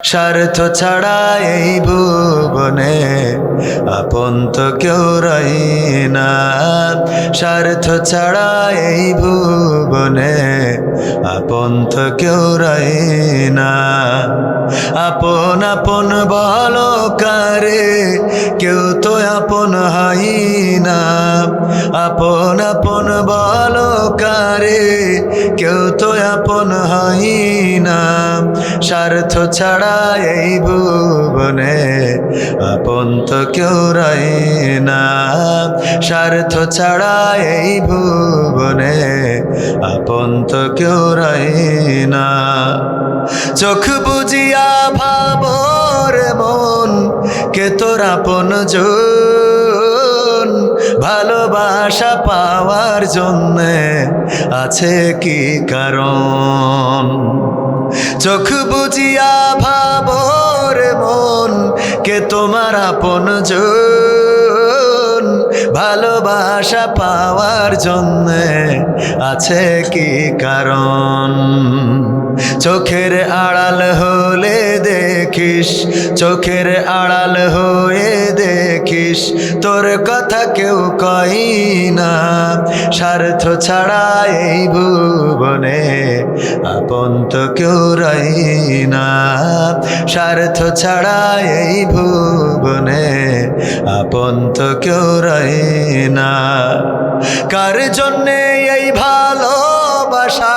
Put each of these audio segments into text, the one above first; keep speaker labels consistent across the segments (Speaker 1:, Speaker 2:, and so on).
Speaker 1: স্বার্থ ছাড়া এই ভুবনে আপন তো কেউ রই না। স্বার্থ ছাড়া এই ভুবনে আপন তো কেউ রই না। আপন আপন বলো কারে কেউ তো আপন হয় না। আপন আপন বলো কারে কেউ তো আপন হয় না স্বার্থ ছাড়া এই ভুবনে আপন তো কেউ রই না স্বার্থ ছাড়া এই ভুবনে আপন তো কেউ রই না চোখ বুঝিয়া ভাবর মন, কে তোর আপন জন ভালোবাসা পাওয়ার জন্যে আছে কি কারণ? চোখ বুঝিয়া ভাবর মন, কে তোমার আপন ভালোবাসা পাওয়ার জন্যে আছে কি কারণ? চোখের আড়াল হলে দেখিস, চোখের আড়াল হয়ে দেখিস। তোর কথা কেউ কই না, স্বার্থ ছাড়া এই ভুবনে আপন তো কেউ রই না। স্বার্থ ছাড়া এই ভুবনে আপন তো কেউ রই না। কার জন্যে এই ভালোবাসা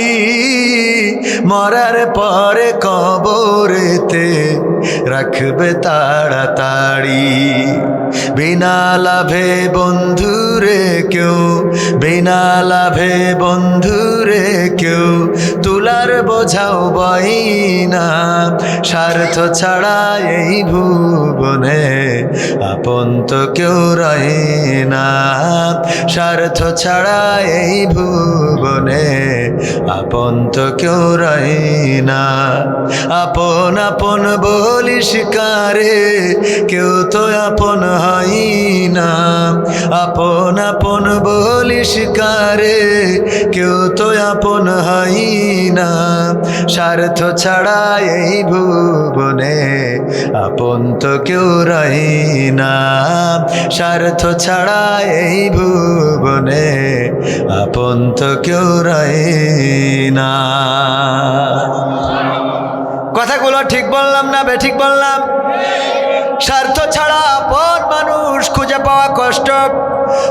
Speaker 1: মরার পরে কবরেতে রাখবে তাড়াতাড়ি। বিনা লাভে বন্ধুরে কেউ বিনা লাভে তুলার বোঝাও না। স্বার্থ ছাড়া এই ভুবনে আপন তো কেউ রয় না। স্বার্থ ছাড়া এই ভুবনে আপন তো কেউ রয় না। আপন আপন বলিস কারে, কেউ তো আপন হয় না। আপন আপন বলিস কারে, কেউ তো আপন হয় না। স্বার্থ ছাড়া এই ভুবনে আপন তো কেউ রই না। স্বার্থ ছাড়া এই ভুবনে আপন তো কেউ রই না। কথাগুলো ঠিক বললাম না বে ঠিক বললাম? স্বার্থ ছাড়া আপন মানুষ খুঁজে পাওয়া কষ্ট।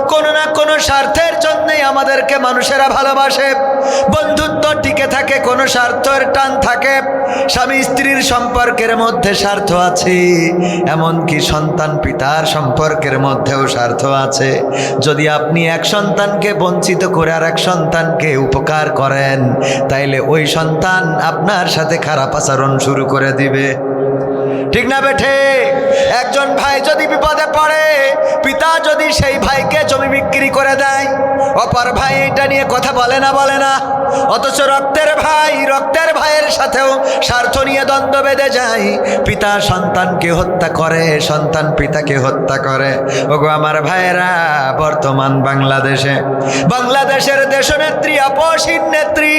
Speaker 1: কোনো না কোনো স্বার্থের জন্যই আমাদেরকে মানুষেরা ভালোবাসে। বন্ধুত্ব টিকে থাকে, কোনো স্বার্থের টান থাকে। স্বামী স্ত্রীর সম্পর্কের মধ্যে স্বার্থ আছে, এমনকি সন্তান পিতার সম্পর্কের মধ্যেও স্বার্থ আছে। যদি আপনি এক সন্তানকে বঞ্চিত করে আর এক সন্তানকে উপকার করেন, তাইলে ওই সন্তান আপনার সাথে খারাপ আচরণ শুরু করে দিবে। ঠিক না বেঠে একজন ভাই যদি বিপদে পড়ে, পিতা যদি সেই ভাইকে জমি বিক্রি করে দেয়, অপর ভাই এটা নিয়ে কথা বলে না বলে না। অথচ রক্তের ভাই, রক্তের ভাইয়ের সাথেও স্বার্থ নিয়ে দ্বন্দ্ব বেঁধে যায়। পিতা সন্তানকে হত্যা করে, সন্তান পিতাকে হত্যা করে। ওগো আমার ভাইয়েরা, বর্তমান বাংলাদেশে, বাংলাদেশের দেশনেত্রী আপসীন নেত্রী,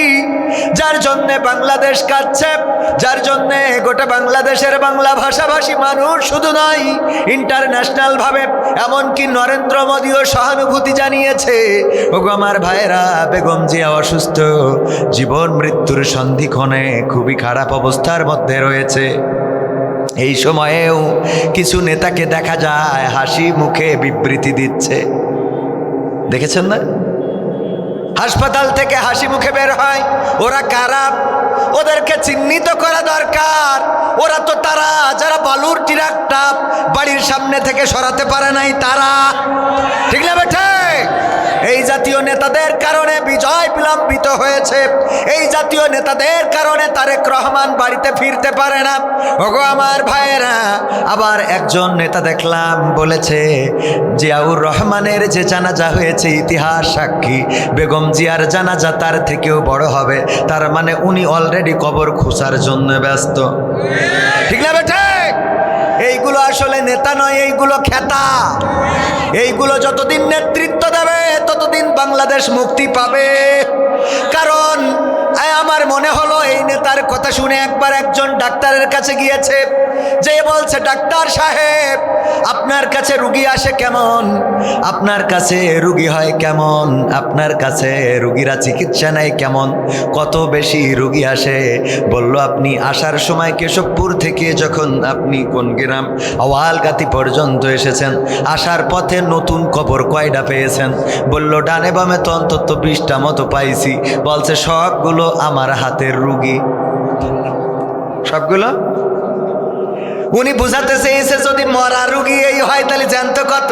Speaker 1: যার জন্যে বাংলাদেশ কাঁদছে, যার জন্যে গোটা বাংলাদেশের বাংলা ভাষাভাষী মানুষ শুধু নয় ইন্টারন্যাশনাল ভাবে, এমনকি নরেন্দ্র মোদীও সহানুভূতি জানিয়েছে। ওগো আমার ভাইয়েরা, বেগম জিয়া অসুস্থ। জীবন মৃত্যুর সন্ধিক্ষণে খুবই খারাপ অবস্থার মধ্যে রয়েছে। এই সময়েও কিছু নেতাকে দেখা যায় হাসি মুখে বিবৃতি দিচ্ছে। দেখেছেন না? হাসপাতাল থেকে হাসি মুখে বের হয়। ওরা কারা? ওদেরকে চিহ্নিত করা দরকার। ওরা তো তারা, যারা বালুর ট্রাকটা বাড়ির সামনে থেকে সরাতে পারে নাই, তারা। ঠিক না বেঠে? এই জাতীয় নেতাদের কারণে বিজয় বিলম্বিত হয়েছে। এই জাতীয় নেতাদের কারণে তারেক রহমান বাড়িতে ফিরতে পারে না। ওগো আমার ভাইয়েরা, আবার একজন নেতা দেখলাম বলেছে, জিয়াউর রহমানের যে জানাজা হয়েছে, ইতিহাস সাক্ষী। বেগম জিয়ার জানাজা তার থেকেও বড় হবে। তার মানে উনি অলরেডি কবর খুসার জন্য ব্যস্ত। ঠিক না বেঠে এইগুলো আসলে নেতা নয়, এইগুলো খেতা। এইগুলো যতদিন নেতৃত্ব দেবে বাংলাদেশ মুক্তি পাবে। কারণ আমার মনে হলো এই নেতার কথা শুনে একবার একজন ডাক্তারের কাছে গিয়েছে, যে বলছে, ডাক্তার সাহেব আপনার কাছে রুগী আসে কেমন? আপনার কাছে রুগী হয় কেমন? আপনার কাছে রুগীরা চিকিৎসা নেয় কেমন? কত বেশি রুগী আসে? বলল, আপনি আসার সময় কেশবপুর থেকে যখন আপনি কোন গ্রাম আওয়ালগাতি পর্যন্ত এসেছেন, আসার পথে নতুন কবর কয়টা পেয়েছেন? বলল, ডানে বামে তো অন্তত বিশটা মতো পাইছি। বলছে, সবগুলো আমার হাতের রুগী। সবগুলো? উনি বুঝাতে চেয়েছে যদি মরা রুগী এই হয় তাহলে জ্যান্ত কত?